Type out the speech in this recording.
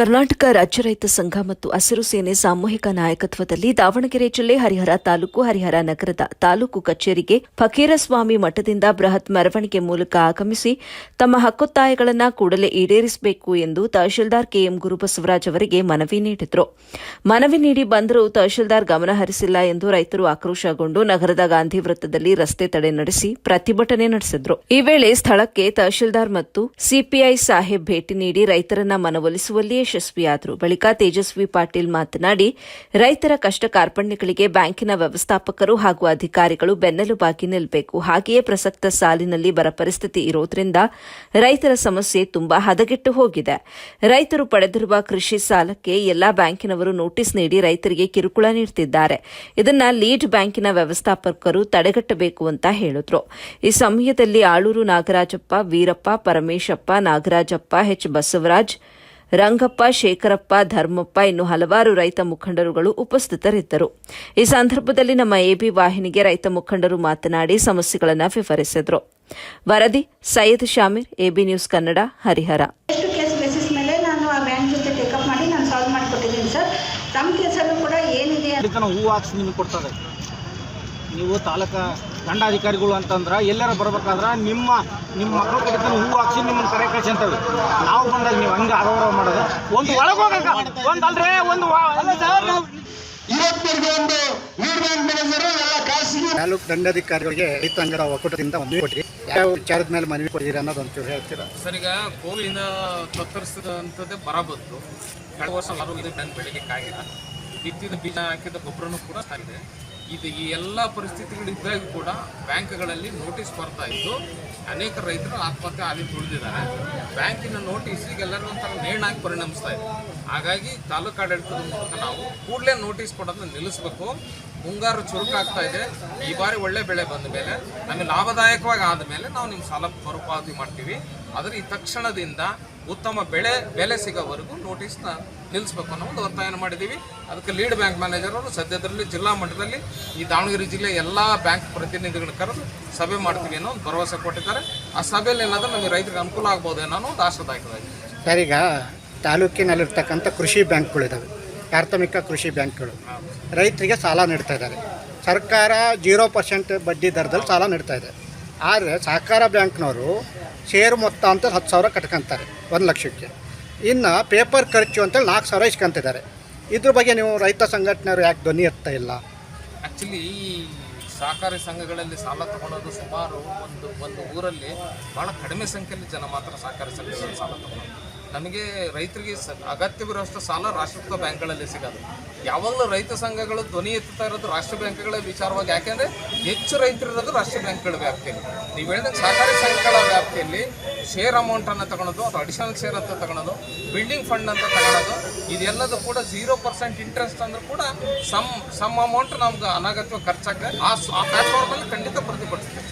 ಕರ್ನಾಟಕ ರಾಜ್ಯ ರೈತ ಸಂಘ ಮತ್ತು ಹಸಿರು ಸೇನೆ ಸಾಮೂಹಿಕ ನಾಯಕತ್ವದಲ್ಲಿ ದಾವಣಗೆರೆ ಜಿಲ್ಲೆ ಹರಿಹರ ತಾಲೂಕು ಹರಿಹರ ನಗರದ ತಾಲೂಕು ಕಚೇರಿಗೆ ಫಕೀರಸ್ವಾಮಿ ಮಠದಿಂದ ಬೃಹತ್ ಮೆರವಣಿಗೆ ಮೂಲಕ ಆಗಮಿಸಿ ತಮ್ಮ ಹಕ್ಕೊತ್ತಾಯಗಳನ್ನು ಕೂಡಲೇ ಈಡೇರಿಸಬೇಕು ಎಂದು ತಹಶೀಲ್ದಾರ್ ಕೆಎಂ ಗುರುಬಸವರಾಜ್ ಅವರಿಗೆ ಮನವಿ ನೀಡಿದರು. ಮನವಿ ನೀಡಿ ಬಂದರೂ ತಹಶೀಲ್ದಾರ್ ಗಮನ ಹರಿಸಿಲ್ಲ ಎಂದು ರೈತರು ಆಕ್ರೋಶಗೊಂಡು ನಗರದ ಗಾಂಧಿ ವೃತ್ತದಲ್ಲಿ ರಸ್ತೆ ತಡೆ ನಡೆಸಿ ಪ್ರತಿಭಟನೆ ನಡೆಸಿದ್ರು. ಈ ವೇಳೆ ಸ್ಥಳಕ್ಕೆ ತಹಶೀಲ್ದಾರ್ ಮತ್ತು ಸಿಪಿಐ ಸಾಹೇಬ್ ಭೇಟಿ ನೀಡಿ ರೈತರನ್ನ ಮನವೊಲಿಸುವಲ್ಲಿ ಯಶಸ್ವಿಯಾದರು. ಬಳಿಕ ತೇಜಸ್ವಿ ಪಾಟೀಲ್ ಮಾತನಾಡಿ, ರೈತರ ಕಷ್ಟ ಕಾರ್ಪಣ್ಯಗಳಿಗೆ ಬ್ಯಾಂಕಿನ ವ್ಯವಸ್ಥಾಪಕರು ಹಾಗೂ ಅಧಿಕಾರಿಗಳು ಬೆನ್ನೆಲುಬಾಗಿ ನಿಲ್ಲಬೇಕು ಹಾಗೆಯೇ ಪ್ರಸಕ್ತ ಸಾಲಿನಲ್ಲಿ ಬರ ಪರಿಸ್ಥಿತಿ ಇರೋದ್ರಿಂದ ರೈತರ ಸಮಸ್ಯೆ ತುಂಬಾ ಹದಗೆಟ್ಟು ಹೋಗಿದೆ. ರೈತರು ಪಡೆದಿರುವ ಕೃಷಿ ಸಾಲಕ್ಕೆ ಎಲ್ಲಾ ಬ್ಯಾಂಕಿನವರು ನೋಟಿಸ್ ನೀಡಿ ರೈತರಿಗೆ ಕಿರುಕುಳ ನೀಡುತ್ತಿದ್ದಾರೆ ಇದನ್ನ ಲೀಡ್ ಬ್ಯಾಂಕಿನ ವ್ಯವಸ್ಥಾಪಕರು ತಡೆಗಟ್ಟಬೇಕು ಅಂತ ಹೇಳಿದ್ರು. ಈ ಸಮಯದಲ್ಲಿ ಆಳೂರು ನಾಗರಾಜಪ್ಪ, ವೀರಪ್ಪ, ಪರಮೇಶಪ್ಪ, ನಾಗರಾಜಪ್ಪ, ಎಚ್ ಬಸವರಾಜ್ ರಂಗಪ್ಪ ಶೇಖರಪ್ಪ ಧರ್ಮಪ್ಪ ಇನ್ನು ಹಲವಾರು ರೈತ ಮುಖಂಡರುಗಳು ಉಪಸ್ಥಿತರಿದ್ದರು. ಈ ಸಂದರ್ಭದಲ್ಲಿ ನಮ್ಮ ಎಬಿ ವಾಹಿನಿಗೆ ರೈತ ಮುಖಂಡರು ಮಾತನಾಡಿ ಸಮಸ್ಯೆಗಳನ್ನು ವಿವರಿಸಿದರು. ವರದಿ ಸೈಯದ್ ಶಾಮೀರ್ ಎಬಿ ನ್ಯೂಸ್ ಕನ್ನಡ ಹರಿಹರ. ಎಷ್ಟು ಕೇಸ್ ಬೇಸಿಸ್ ಮೇಲೆ ನಾನು ಆ ಬ್ಯಾಂಕ್ ಜೊತೆ ಟೇಕಪ್ ಮಾಡಿ ನಾನು ಸಾಲ್ವ್ ಮಾಡಿಕೊಟ್ಟಿದ್ದೀನಿ ಸರ್ ತಮ್ಮ ಕೇಸಲ್ಲೂ ಕೂಡ ಏನಿದೆ ಅಂತ ಅದಕ್ಕೆ ಹೂವು ಹಾಕ್ಸಿ ನಿಮಗೆ ಕೊಡ್ತದೆ ನೀವು ತಾಲೂಕಾ ದಂಡಾಧಿಕಾರಿಗಳು ಅಂತಂದ್ರೆ ಎಲ್ಲಾರ ಬರ್ಬೇಕಾದ್ರೆ ನಿಮ್ಮ ನಿಮ್ಮ ಮಕ್ಕಳು ಕಡಿತನ ಹೂವು ಹಾಕ್ಸಿ ನಿಮ್ಮನ್ನು ಕರೆ ಕಳ್ಸಿ ಅಂತೇವೆ ನಾವು ಬಂದಾಗ ನೀವು ಹಂಗೆ ಅಗೌರವ ಮಾಡೋದು. ಒಂದು ಒಳಗೆ ಹೋಗಕ್ಕ. ಒಂದು ಅಲ್ರೇ ಒಂದು ತಾಲೂಕು ದಂಡಾಧಿಕಾರಿಗಳಿಗೆ ರೈತ ಅಂಗಡ ಒಕ್ಕೂಟದಿಂದ ಮನವಿ ಕೊಟ್ಟಿ ಯಾವ ವಿಚಾರದ ಮೇಲೆ ಮನವಿ ಕೊಟ್ಟಿರಿ ಅನ್ನೋದು ಒಂಚೂರು ಹೇಳ್ತೀರಾ? ಸರ್ ಈಗ ಕೋವಿನ ತತ್ತರಿಸಿದಂಥದ್ದೇ ಬರ ಬಂತು. ಕಳೆದ ವರ್ಷ ಆರೋಗ್ಯದ ಟನ್ ಬೆಳಿಲಿಕ್ಕಾಗಿಲ್ಲ ಬಿತ್ತಿದ ಬೀಜ ಹಾಕಿದ ಗೊಬ್ಬರನೂ ಕೂಡ ಆಗಿದೆ ಇದು ಈ ಎಲ್ಲ ಪರಿಸ್ಥಿತಿಗಳಿದ್ದಾಗ ಕೂಡ ಬ್ಯಾಂಕ್ಗಳಲ್ಲಿ ನೋಟಿಸ್ ಬರ್ತಾ ಇದ್ದು ಅನೇಕ ರೈತರು ಆತ್ಮಹತ್ಯೆ ಆಗಿ ತುಳಿದಿದ್ದಾರೆ ಬ್ಯಾಂಕಿನ ನೋಟಿಸ್ ಈಗ ಎಲ್ಲರೂ ಒಂಥರ ನೇಣಾಗಿ ಪರಿಣಮಿಸ್ತಾ ಇದೆ. ಹಾಗಾಗಿ ತಾಲೂಕು ಆಡಳಿತದ ಮೂಲಕ ನಾವು ಕೂಡಲೇ ನೋಟಿಸ್ ಕೊಡೋದನ್ನ ನಿಲ್ಲಿಸಬೇಕು. ಮುಂಗಾರು ಚುರುಕಾಗ್ತಾ ಇದೆ. ಈ ಬಾರಿ ಒಳ್ಳೆ ಬೆಳೆ ಬಂದ ಮೇಲೆ, ನಮಗೆ ಲಾಭದಾಯಕವಾಗಿ ಆದ ಮೇಲೆ ನಾವು ನಿಮ್ಮ ಸಾಲ ಮರುಪಾವತಿ ಮಾಡ್ತೀವಿ. ಆದರೆ ಈ ತಕ್ಷಣದಿಂದ ಉತ್ತಮ ಬೆಳೆ ಬೆಲೆ ಸಿಗೋವರೆಗೂ ನೋಟಿಸ್ನ ನಿಲ್ಲಿಸ್ಬೇಕು ಅನ್ನೋ ಒಂದು ಒತ್ತಾಯನ ಮಾಡಿದ್ದೀವಿ. ಅದಕ್ಕೆ ಲೀಡ್ ಬ್ಯಾಂಕ್ ಮ್ಯಾನೇಜರ್ ಅವರು ಸದ್ಯದಲ್ಲಿ ಜಿಲ್ಲಾ ಮಟ್ಟದಲ್ಲಿ ಈ ದಾವಣಗೆರೆ ಜಿಲ್ಲೆ ಎಲ್ಲ ಬ್ಯಾಂಕ್ ಪ್ರತಿನಿಧಿಗಳನ್ನ ಕರೆದು ಸಭೆ ಮಾಡ್ತೀವಿ ಅನ್ನೋ ಒಂದು ಭರವಸೆ ಕೊಟ್ಟಿದ್ದಾರೆ. ಆ ಸಭೆಯಲ್ಲಿ ಏನಾದರೂ ನಮಗೆ ರೈತರಿಗೆ ಅನುಕೂಲ ಆಗ್ಬೋದು ಅನ್ನೋ ಒಂದು ಆಶಾದಾಯಕವಾಗಿದೆ. ಸರ್ ಈಗ ತಾಲೂಕಿನಲ್ಲಿರ್ತಕ್ಕಂಥ ಕೃಷಿ ಬ್ಯಾಂಕ್ಗಳಿದ್ದಾವೆ ಪ್ರಾಥಮಿಕ ಕೃಷಿ ಬ್ಯಾಂಕ್ಗಳು. ರೈತರಿಗೆ ಸಾಲ ನೀಡ್ತಾ ಇದ್ದಾರೆ. ಸರ್ಕಾರ ಜೀರೋ ಪರ್ಸೆಂಟ್ ಬಡ್ಡಿ ದರದಲ್ಲಿ ಸಾಲ ನೀಡ್ತಾ ಇದೆ. ಆದರೆ ಸಹಕಾರ ಬ್ಯಾಂಕ್ನವರು ಷೇರು ಮೊತ್ತ ಅಂತ ಹತ್ತು ಸಾವಿರ ಕಟ್ಕೊಂತಾರೆ, ಒಂದು ಲಕ್ಷಕ್ಕೆ. ಇನ್ನು ಪೇಪರ್ ಖರ್ಚು ಅಂತೇಳಿ ನಾಲ್ಕು ಸಾವಿರ ಇಸ್ಕೊಂತಿದ್ದಾರೆ. ಇದ್ರ ಬಗ್ಗೆ ನೀವು ರೈತ ಸಂಘಟನೆಯವರು ಯಾಕೆ ಧ್ವನಿ ಎತ್ತಾ ಇಲ್ಲ? ಆ್ಯಕ್ಚುಲಿ ಈ ಸಹಕಾರಿ ಸಂಘಗಳಲ್ಲಿ ಸಾಲ ತಗೊಳ್ಳೋದು ಸುಮಾರು ಒಂದು ಒಂದು ಊರಲ್ಲಿ ಭಾಳ ಕಡಿಮೆ ಸಂಖ್ಯೆಯಲ್ಲಿ ಜನ ಮಾತ್ರ ಸಹಕಾರಿ ಸಂಘಗಳಲ್ಲಿ ಸಾಲ ತಗೊಳ್ಳೋದು ನಮಗೆ ರೈತರಿಗೆ ಅಗತ್ಯವಿರುವಷ್ಟು ಸಾಲ ರಾಷ್ಟ್ರೀಕೃತ ಬ್ಯಾಂಕ್ಗಳಲ್ಲಿ ಸಿಗೋದು. ಯಾವಾಗಲೂ ರೈತ ಸಂಘಗಳು ಧ್ವನಿ ಎತ್ತುತ್ತಾ ಇರೋದು ರಾಷ್ಟ್ರ ಬ್ಯಾಂಕ್ಗಳ ವಿಚಾರವಾಗಿ. ಯಾಕೆಂದರೆ ಹೆಚ್ಚು ರೈತರಿರೋದು ರಾಷ್ಟ್ರ ಬ್ಯಾಂಕ್ಗಳ ವ್ಯಾಪ್ತಿಯಲ್ಲಿ. ನೀವು ಹೇಳಿದಂಗೆ ಸಹಕಾರಿ ಸಂಘಗಳ ವ್ಯಾಪ್ತಿಯಲ್ಲಿ ಶೇರ್ ಅಮೌಂಟನ್ನು ತಗೊಳೋದು ಅಥವಾ ಅಡಿಷನಲ್ ಶೇರ್ ಅಂತ ತಗೊಳೋದು ಬಿಲ್ಡಿಂಗ್ ಫಂಡ್ ಅಂತ ತಗೊಳೋದು, ಇದೆಲ್ಲದೂ ಕೂಡ ಜೀರೋ ಪರ್ಸೆಂಟ್ ಇಂಟ್ರೆಸ್ಟ್ ಅಂದ್ರೂ ಕೂಡ ಸಮ್ ಸಮ್ ಅಮೌಂಟ್ ನಮ್ಗೆ ಅನಗತ್ಯ ಖರ್ಚಾಗ್ತದೆ. ಆ ಪ್ಲಾಟ್ಫಾರ್ಮಲ್ಲಿ ಖಂಡಿತ ಪ್ರತಿಭಟಿಸ್ತೇವೆ.